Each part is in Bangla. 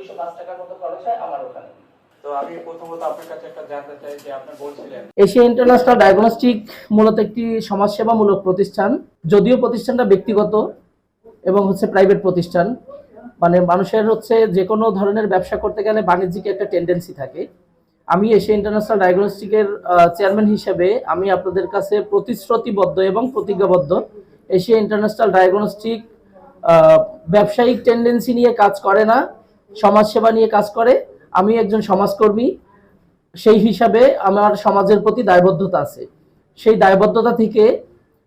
দুইশো পাঁচ টাকার মতো খরচ হয় আমার ওখানে। তো আমি প্রথমত আপনার কাছে একটা জানতে চাই যে আপনি বলছিলেন এশিয়া ইন্টারন্যাশনাল ডায়াগনস্টিক মূলত একটি সমাজসেবামূলক প্রতিষ্ঠান যদিও প্রতিষ্ঠানটা ব্যক্তিগত এবং হচ্ছে প্রাইভেট প্রতিষ্ঠান। মানে মানুষের হচ্ছে যে কোনো ধরনের ব্যবসা করতে গেলে বাণিজ্যিক একটা টেন্ডেন্সি থাকে। আমি এশিয়া ইন্টারন্যাশনাল ডায়াগনস্টিকের চেয়ারম্যান হিসেবে আমি আপনাদের কাছে প্রতিশ্রুতিবদ্ধ এবং প্রতিজ্ঞাবদ্ধ এশিয়া ইন্টারন্যাশনাল ডায়াগনস্টিক ব্যবসায়িক টেন্ডেন্সি নিয়ে কাজ করে না। সমাজসেবা নিয়ে কাজ করে। আমি একজন সমাজকর্মী। সেই হিসাবে আমার সমাজের প্রতি দায়বদ্ধতা আছে। সেই দায়বদ্ধতা থেকে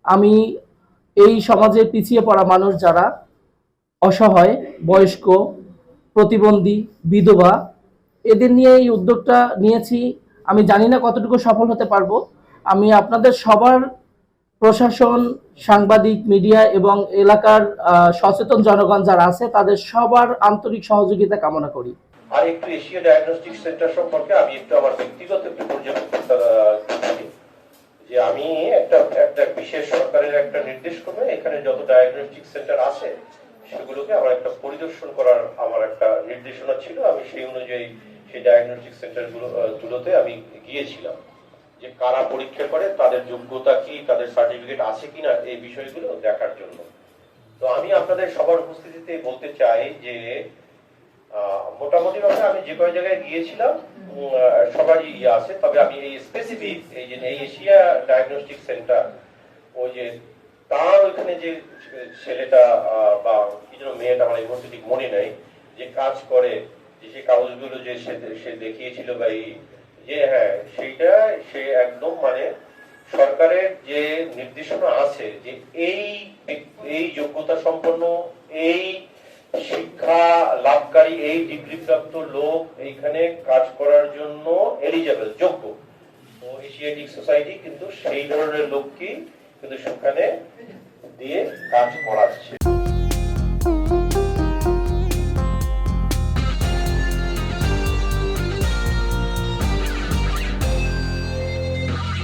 আমি এই সমাজে পিছিয়ে পড়া মানুষ যারা, অসহায়, বয়স্ক, প্রতিবন্ধী, বিধবা, এদের নিয়ে এই উদ্যোগটা নিয়েছি। আমি জানি না কতটুকু সফল হতে পারব। আমি আপনাদের সবার প্রশাসন, সাংবাদিক, মিডিয়া এবং এলাকার সচেতন জনগণ যারা আছে, তাদের সবার আন্তরিক সহযোগিতা কামনা করি। আর একটু এশিয়া ডায়াগনস্টিক সেন্টার সম্পর্কে আমি একটু আমার ব্যক্তিগত একটু যে আমি একটা একটা বিশেষ সরকারের একটা নির্দেশ ক্রমে এখানে যত ডায়াগনস্টিক সেন্টার আছে, সেগুলোকে আমার একটা পরিদর্শন করার আমার একটা নির্দেশনা ছিল। আমি সেই অনুযায়ী সেই ডায়াগনস্টিক সেন্টারগুলো গুলোতে আমি গিয়েছিলাম। যে কারা পরীক্ষা করে তাদের যোগ্যতা কি তাদের সার্টিফিকেট আছে কিনা এই বিষয়গুলো দেখার জন্য। তো আমি আপনাদের সবার উপস্থিতিতে বলতে চাই যে মোটামুটি ভাবে আমি যে কয় জায়গায় গিয়েছিলাম সবারই ইয়ে আছে। তবে আমি এই স্পেসিফিক এই যে এই এশিয়া ডায়াগনস্টিক সেন্টার ওই যে তার ওইখানে যে ছেলেটা বা কি যেন মেয়েটা আমার এই মুহূর্তে ঠিক মনে নেই যে কাজ করে যে সেই কাগজগুলো যে সে সে দেখিয়েছিল বা এই যে হ্যাঁ সেইটা সে একদম মানে সরকারের যে নির্দেশনা আছে যে এই এই যোগ্যতা সম্পন্ন, এই শিক্ষা লাভকারী, এই ডিগ্রি প্রাপ্ত লোক এইখানে কাজ করার জন্য এলিজেবল যোগ্য। তো এশিয়াটিক সোসাইটি কিন্তু সেই ধরনের লোককেই কিন্তু সেখানে দিয়ে কাজ করাচ্ছে।